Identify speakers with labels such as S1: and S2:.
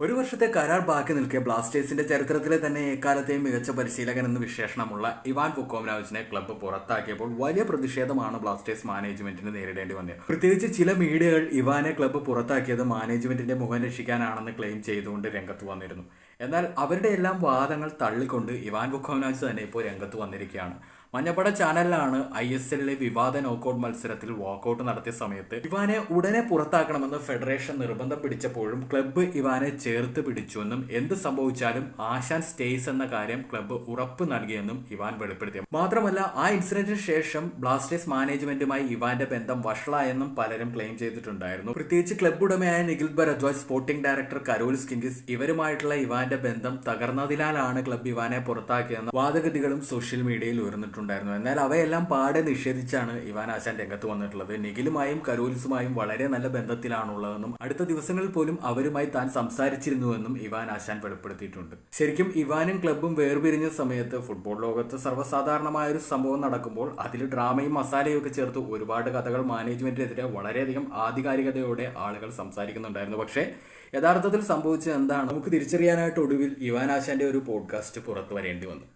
S1: ഒരു വർഷത്തെ കരാർ ബാക്കി നിൽക്കെ ബ്ലാസ്റ്റേഴ്സിന്റെ ചരിത്രത്തിലെ തന്നെ എക്കാലത്തെയും മികച്ച പരിശീലകൻ എന്ന വിശേഷണമുള്ള ഇവാൻ കുക്കോമരാജിനെ ക്ലബ്ബ് പുറത്താക്കിയപ്പോൾ വലിയ പ്രതിഷേധമാണ് ബ്ലാസ്റ്റേഴ്സ് മാനേജ്മെന്റിന് നേരിടേണ്ടി വന്നത്. പ്രത്യേകിച്ച് ചില മീഡിയകൾ ഇവാനെ ക്ലബ്ബ് പുറത്താക്കിയത് മാനേജ്മെന്റിന്റെ മുഖം രക്ഷിക്കാനാണെന്ന് ക്ലെയിം ചെയ്തുകൊണ്ട് രംഗത്ത് വന്നിരുന്നു. എന്നാൽ അവരുടെ എല്ലാം വാദങ്ങൾ തള്ളിക്കൊണ്ട് ഇവാൻ കുക്കോമരാജ് തന്നെ ഇപ്പോൾ രംഗത്ത് വന്നിരിക്കുകയാണ്. മഞ്ഞപ്പട ചാനലിലാണ് ഐ എസ് എല്ലിലെ വിവാദ നോക്കൌട്ട് മത്സരത്തിൽ വാക്കൌട്ട് നടത്തിയ സമയത്ത് ഇവാനെ ഉടനെ പുറത്താക്കണമെന്ന് ഫെഡറേഷൻ നിർബന്ധം പിടിച്ചപ്പോഴും ക്ലബ്ബ് ഇവാനെ ചേർത്ത് പിടിച്ചുവെന്നും എന്ത് സംഭവിച്ചാലും ആശാൻ സ്റ്റേസ് എന്ന കാര്യം ക്ലബ്ബ് ഉറപ്പ് നൽകിയെന്നും ഇവാൻ വെളിപ്പെടുത്തി. മാത്രമല്ല ആ ഇൻസിഡന്റിന് ശേഷം ബ്ലാസ്റ്റേഴ്സ് മാനേജ്മെന്റുമായി ഇവാന്റെ ബന്ധം വഷളായെന്നും പലരും ക്ലെയിം ചെയ്തിട്ടുണ്ടായിരുന്നു. പ്രത്യേകിച്ച് ക്ലബ്ബ് ഉടമയായ Nikhil Bharadwaj sporting director Karolis Skinkys ഇവരുമായിട്ടുള്ള ഇവാന്റെ ബന്ധം തകർന്നതിനാലാണ് ക്ലബ്ബ് ഇവാനെ പുറത്താക്കിയെന്ന വാദഗതികളും സോഷ്യൽ മീഡിയയിൽ ഉയർന്നിട്ടുണ്ടായിരുന്നു എന്നാൽ അവയെല്ലാം പാടെ നിഷേധിച്ചാണ് ഇവാൻ ആശാൻ രംഗത്ത് വന്നിട്ടുള്ളത്. നിഖിലുമായും കരോലിസുമായും വളരെ നല്ല ബന്ധത്തിലാണുള്ളതെന്നും അടുത്ത ദിവസങ്ങളിൽ പോലും അവരുമായി താൻ സംസാരിച്ചിരുന്നുവെന്നും ഇവാൻ ആശാൻ വെളിപ്പെടുത്തിയിട്ടുണ്ട്. ശരിക്കും ഇവാനും ക്ലബും വേർപിരിഞ്ഞ സമയത്ത് ഫുട്ബോൾ ലോകത്ത് സർവസാധാരണമായ ഒരു സംഭവം നടക്കുമ്പോൾ അതിൽ ഡ്രാമയും മസാലയും ഒക്കെ ചേർത്ത് ഒരുപാട് കഥകൾ മാനേജ്മെന്റിനെതിരെ വളരെയധികം ആധികാരികതയോടെ ആളുകൾ സംസാരിക്കുന്നുണ്ടായിരുന്നു. പക്ഷേ യഥാർത്ഥത്തിൽ സംഭവിച്ചത് എന്താണ്? നമുക്ക് തിരിച്ചറിയാനായിട്ട് ഒടുവിൽ ഇവാൻ ആശാന്റെ ഒരു പോഡ്കാസ്റ്റ് പുറത്തു വരേണ്ടി വന്നു.